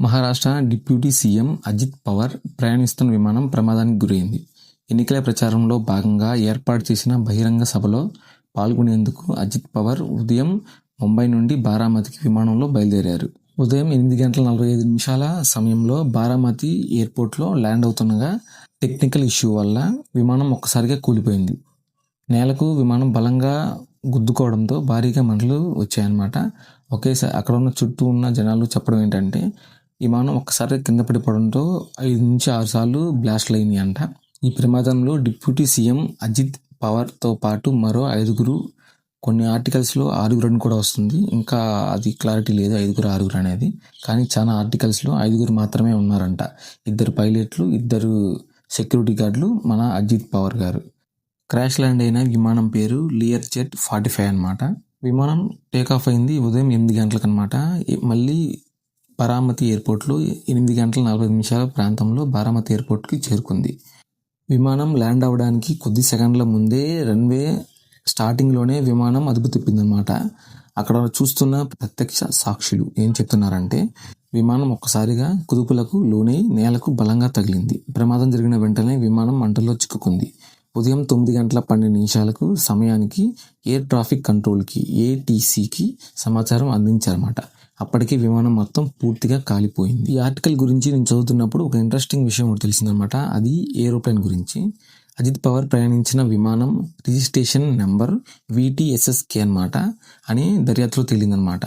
Maharashtra deputy CM Ajit Pawar ప్రయాణిస్తున్న విమానం ప్రమాదానికి గురైంది. ఎన్నికల ప్రచారంలో భాగంగా ఏర్పాటు చేసిన బహిరంగ సభలో పాల్గొనేందుకు అజిత్ పవార్ ఉదయం ముంబై నుండి బారామతికి విమానంలో బయలుదేరారు. ఉదయం ఎనిమిది గంటల నలభై ఐదు నిమిషాల సమయంలో బారామతి ఎయిర్పోర్ట్లో ల్యాండ్ అవుతుండగా టెక్నికల్ ఇష్యూ వల్ల విమానం ఒక్కసారిగా కూలిపోయింది. నేలకు విమానం బలంగా గుద్దుకోవడంతో భారీగా మంటలు వచ్చాయన్నమాట. ఒకేసారి అక్కడ ఉన్న చుట్టూ ఉన్న జనాలు చెప్పడం ఏంటంటే విమానం ఒక్కసారి కింద పడిపోవడంతో ఐదు నుంచి ఆరు సార్లు బ్లాస్ట్లు అయినాయి అంట ఈ ప్రమాదంలో డిప్యూటీ సీఎం అజిత్ పవార్తో పాటు మరో ఐదుగురు కొన్ని ఆర్టికల్స్లో ఆరుగురు అని కూడా వస్తుంది. ఇంకా అది క్లారిటీ లేదు ఐదుగురు ఆరుగురు అనేది. కానీ చాలా ఆర్టికల్స్లో ఐదుగురు మాత్రమే ఉన్నారంట. ఇద్దరు పైలట్లు ఇద్దరు సెక్యూరిటీ గార్డులు మన అజిత్ పవర్ గారు. క్రాష్ ల్యాండ్ అయిన విమానం పేరు లియర్ జెట్ ఫార్టీ ఫైవ్ అనమాట విమానం టేక్ ఆఫ్ అయింది ఉదయం ఎనిమిది గంటలకు అనమాట మళ్ళీ బారామతి ఎయిర్పోర్ట్లో ఎనిమిది గంటల నలభై నిమిషాల ప్రాంతంలో బారామతి ఎయిర్పోర్ట్కి చేరుకుంది. విమానం ల్యాండ్ అవ్వడానికి కొద్ది సెకండ్ల ముందే రన్వే స్టార్టింగ్లోనే విమానం అదుపు తిప్పిందనమాట అక్కడ చూస్తున్న ప్రత్యక్ష సాక్షులు ఏం చెప్తున్నారంటే విమానం ఒక్కసారిగా కుదుపులకు లోనై నేలకు బలంగా తగిలింది. ప్రమాదం జరిగిన వెంటనే విమానం మంటల్లో చిక్కుకుంది. ఉదయం తొమ్మిది గంటల పన్నెండు నిమిషాలకు సమయానికి ఎయిర్ ట్రాఫిక్ కంట్రోల్కి ఏటీసీకి సమాచారం అందించారన్నమాట. అప్పటికే విమానం మొత్తం పూర్తిగా కాలిపోయింది. ఈ ఆర్టికల్ గురించి నేను చదువుతున్నప్పుడు ఒక ఇంట్రెస్టింగ్ విషయం ఒకటి తెలిసిందనమాట అది ఏరోప్లేన్ గురించి. అజిత్ పవర్ ప్రయాణించిన విమానం రిజిస్ట్రేషన్ నెంబర్ విటిఎస్ఎస్కే అనమాట అని దర్యాప్తులో తేలిందనమాట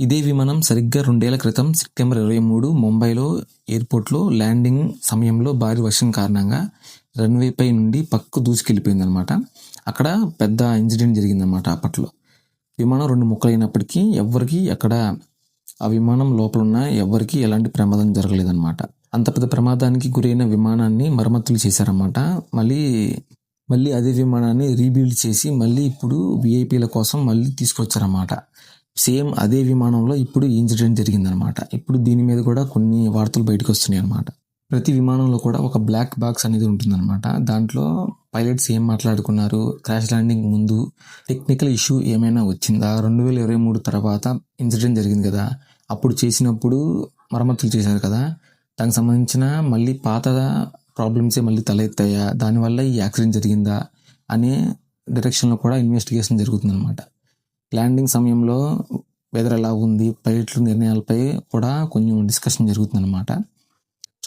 ఇదే విమానం సరిగ్గా రెండేళ్ళ క్రితం సెప్టెంబర్ ఇరవై మూడు ముంబైలో ఎయిర్పోర్ట్లో ల్యాండింగ్ సమయంలో భారీ వర్షం కారణంగా రన్వేపై నుండి పక్కు దూసుకెళ్ళిపోయిందనమాట అక్కడ పెద్ద ఇన్సిడెంట్ జరిగిందనమాట అప్పట్లో. విమానం రెండు ముక్కలైనప్పటికీ ఎవ్వరికి అక్కడ ఆ విమానం లోపల ఉన్న ఎవ్వరికీ ఎలాంటి ప్రమాదం జరగలేదన్నమాట. అంత పెద్ద ప్రమాదానికి గురైన విమానాన్ని మరమ్మతులు చేశారన్నమాట. మళ్ళీ మళ్ళీ అదే విమానాన్ని రీబిల్డ్ చేసి మళ్ళీ ఇప్పుడు విఐపీల కోసం మళ్ళీ తీసుకొచ్చారన్నమాట. సేమ్ అదే విమానంలో ఇప్పుడు ఇన్సిడెంట్ జరిగిందనమాట ఇప్పుడు దీని మీద కూడా కొన్ని వార్తలు బయటకు వస్తున్నాయి అనమాట ప్రతి విమానంలో కూడా ఒక బ్లాక్ బాక్స్ అనేది ఉంటుందన్నమాట. దాంట్లో పైలట్స్ ఏం మాట్లాడుకున్నారు? క్రాష్ ల్యాండింగ్ ముందు టెక్నికల్ ఇష్యూ ఏమైనా వచ్చిందా? రెండు వేల ఇరవై మూడు తర్వాత ఇన్సిడెంట్ జరిగింది కదా. అప్పుడు చేసినప్పుడు మరమ్మతులు చేశారు కదా. దానికి సంబంధించిన మళ్ళీ పాత ప్రాబ్లమ్సే మళ్ళీ తలెత్తాయా? దానివల్ల ఈ యాక్సిడెంట్ జరిగిందా? అనే డైరెక్షన్లో కూడా ఇన్వెస్టిగేషన్ జరుగుతుందన్నమాట. ల్యాండింగ్ సమయంలో వెదర్ ఎలా ఉంది? పైలట్ల నిర్ణయాలపై కూడా కొంచెం డిస్కషన్ జరుగుతుందన్నమాట.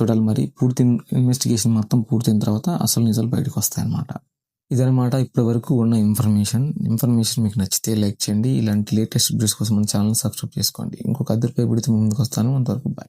చూడాలి మరి. పూర్తి ఇన్వెస్టిగేషన్ మొత్తం పూర్తయిన తర్వాత అసలు నిజాలు బయటకు వస్తాయన్నమాట. ఇదనమాట ఇప్పటి వరకు ఉన్న ఇన్ఫర్మేషన్ ఇన్ఫర్మేషన్ మీకు నచ్చితే లైక్ చేయండి. ఇలాంటి లేటెస్ట్ వీడియోస్ కోసం మన ఛానల్ సబ్స్క్రైబ్ చేసుకోండి. ఇంకొక అద్దరిపై పెడితే ముందుకు వస్తాను. అంతవరకు బాయ్